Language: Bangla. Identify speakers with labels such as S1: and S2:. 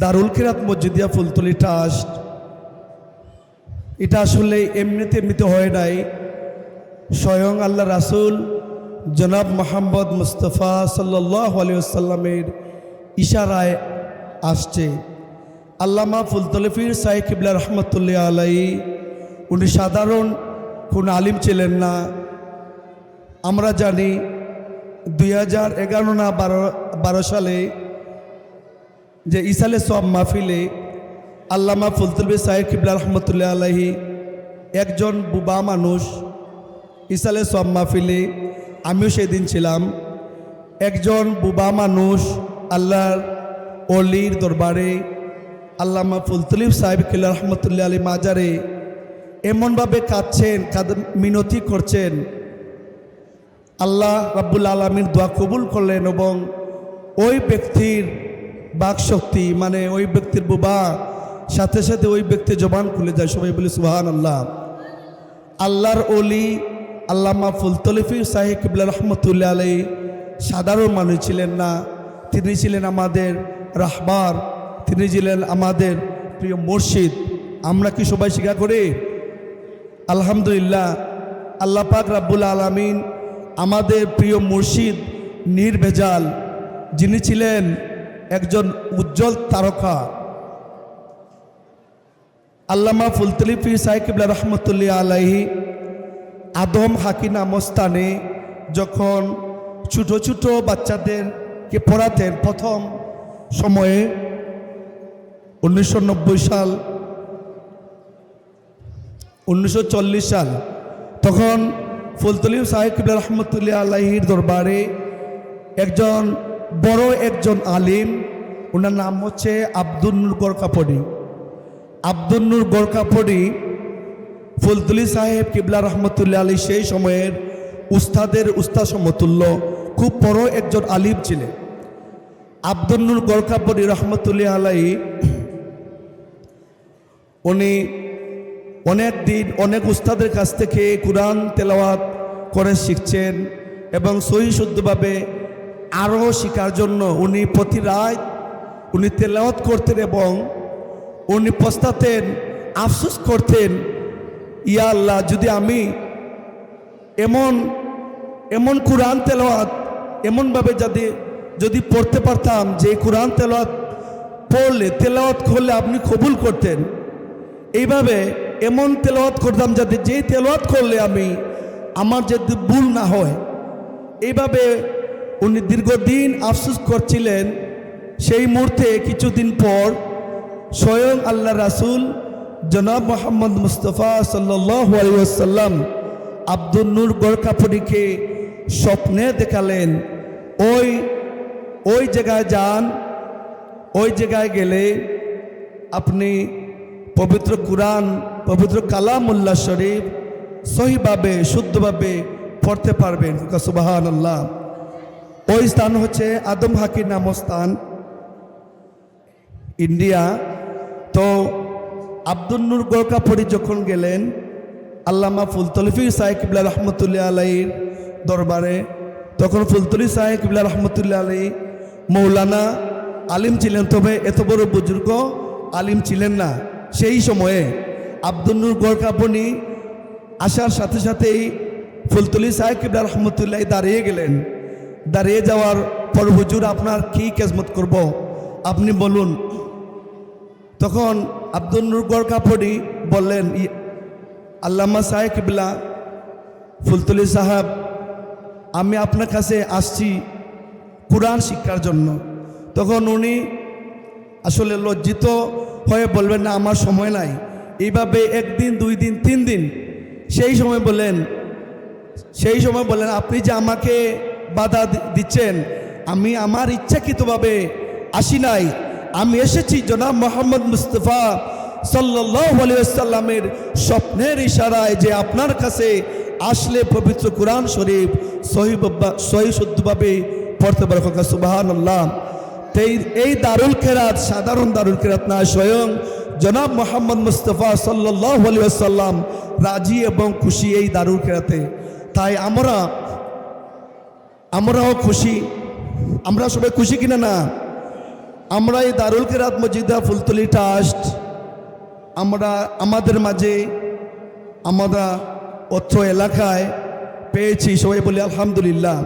S1: দারুল কিরাত মসজিদিয়া ফুলতলি ট্রাস্ট। এটা আসলে এমনিতে এমনিতে হয় নাই। স্বয়ং আল্লাহ রাসুল জনাব মোহাম্মদ মুস্তফা সাল্লাহ আলিয়াল্লামের ইশারায় আসছে। আল্লামা ফুলতলিফির সাই কিবলা রহমতুল্লাহ আলাই উনি সাধারণ কোন আলিম ছিলেন না। আমরা জানি দুই হাজার এগারো না বারো বারো সালে যে ইসালে সব মাহফিলে আল্লামা ফুলতুলবি সাহেব কিবলা রহমতুল্লাহ আলাহি একজন বুবা মানুষ ইসালে সব মাহফিলে, আমিও সেদিন ছিলাম। একজন বুবা মানুষ আল্লাহর অলির দরবারে আল্লামা ফুলতুলিব সাহেব কিল্লা রহমতুল্লাহ আলী মাজারে এমনভাবে কাঁদছেন, কাঁদ, মিনতি করছেন। আল্লাহ রাব্বুল আলমীর দোয়া কবুল করলেন এবং ওই ব্যক্তির বাক শক্তি মানে ওই ব্যক্তির বুবা, সাথে সাথে ওই ব্যক্তির জবান খুলে যায়, সবাই বলি সুহান আল্লাহ আল্লাহর অলি আল্লামা ফুলতলিফি সাহেব কিবলা রহমতুল্লাহ আলাই সাধারণ মানুষ ছিলেন না। তিনি ছিলেন আমাদের রাহবার, তিনি ছিলেন আমাদের প্রিয় মুর্শিদ। আমরা কি সবাই স্বীকার করি? আলহামদুলিল্লাহ, আল্লাহ পাক রাব্বুল আলমিন আমাদের প্রিয় মুর্শিদ, নির্ভেজাল, যিনি ছিলেন উজ্জ্বল তারকা। আল্লামা ফুলতলিফি সাহেকিবলা রহমতুল্লাহ আলাহি আদম হাকি নামস্থানে যখন ছোট ছোট বাচ্চাদেরকে পড়াতেন প্রথম সময়ে উনিশশো নব্বই সাল, উনিশশো চল্লিশ সাল, তখন ফুলতলি সাহেব রহমতুল্লাহ আল্লাহির দরবারে একজন বড় একজন আলিম, ওনার নাম হচ্ছে আব্দুল নূর গোরকাপড়ি আব্দুল গোরকাপড়ি ফুলতুলি সাহেব কিবলা রহমতুল্লাহ আলী সেই সময়ের উস্তাদের উস্তাদ সমতুল্য, খুব বড় একজন আলিম ছিলেন। আব্দুল নূর গোরকাপড়ি রহমতুল্লাহ আলাই উনি অনেক দিন অনেক উস্তাদের কাছ থেকে কোরআন তেলাওয়াত করে শিখছেন এবং সহি শুদ্ধভাবে আরও শেখার জন্য উনি প্রতি রাত উনি তেলাওয়াত করতেন এবং উনি পস্তাতেন আফসোস করতেন, ইয়া আল্লাহ, যদি আমি এমন এমন কোরআন তেলাওয়াত, এমনভাবে যদি যদি পড়তে পারতাম যে কোরআন তেলাওয়াত পড়লে, তেলাওয়াত করলে আপনি কবুল করতেন, এইভাবে এমন তেলাওয়াত করতাম যাতে যেই তেলাওয়াত করলে আমি, আমার যদি ভুল না হয়। এইভাবে উনি দীর্ঘদিন আফসুস করছিলেন। সেই মুহূর্তে কিছুদিন পর স্বয়ং আল্লাহ রাসুল জনাব মোহাম্মদ মুস্তফা সাল্লাম আব্দুল নূর গোরকাপুরিকে স্বপ্নে দেখালেন। ওই ওই জায়গায় যান, ওই জায়গায় গেলে আপনি পবিত্র কুরআন, পবিত্র কালামুল্লাহ শরীফ সহিভাবে, শুদ্ধভাবে পড়তে পারবেন। সুবাহান আল্লাহ ওই স্থান হচ্ছে আদম হাকির নাম স্থান ইন্ডিয়া। তো আব্দুল নূর গোরকাপুরি যখন গেলেন, আল্লামা ফুলতলিফি সাহেব কিবলা রহমতুল্লাহ আলাইর দরবারে, তখন ফুলতলি সাহেব কিবলা রহমতুল্লাহ আলাই মৌলানা আলিম ছিলেন। তবে এত বড় বুজুর্গ আলিম ছিলেন না। সেই সময়ে আব্দুল নূর গোরকাপনি আসার সাথে সাথেই ফুলতলি সাহেব কিবলা রহমতুল্লাহ দাঁড়িয়ে গেলেন। দাঁড়িয়ে যাওয়ার পর হুজুর, আপনার কী কেজমত করব? আপনি বলুন। তখন আব্দুল নূর গোরকাপড়ি বললেন, "ই- আল্লামা সাহেব কিবলা, ফুলতলি সাহেব, আমি আপনার কাছে আসছি কোরআন শিক্ষার জন্য। তখন উনি আসলে লজ্জিত হয়ে বলবেন না, আমার সময় নাই। এইভাবে একদিন, দুই দিন, তিন দিন সেই সময় বলেন সেই সময় বলেন আপনি যে আমাকে বাধা দিচ্ছেন। আমি আমার ইচ্ছাকৃতভাবে আসি নাই। আমি এসেছি জনাব মোহাম্মদ মুস্তফা সাল্লামের স্বপ্নের ইশারায় যে আপনার কাছে আসলে পবিত্র কোরআন শরীফ সহি শুদ্ধভাবে পড়তে পারে। সুবাহান আল্লাহ এই এই দারুল কেরাত সাধারণ দারুল কেরাত না, স্বয়ং জনাব মোহাম্মদ মুস্তফা সাল্লাহ আলিয়াল্লাম রাজি এবং খুশি এই দারুল কেরাতে তাই আমরা আমরাও খুশি। আমরা সবাই খুশি কিনা না? আমরা এই দারুল কেরাত মজিদা ফুলতলি ট্রাস্ট আমরা, আমাদের মাঝে, আমরা অত্র এলাকায় পেয়েছি। সবাই বলি আলহামদুলিল্লাহ।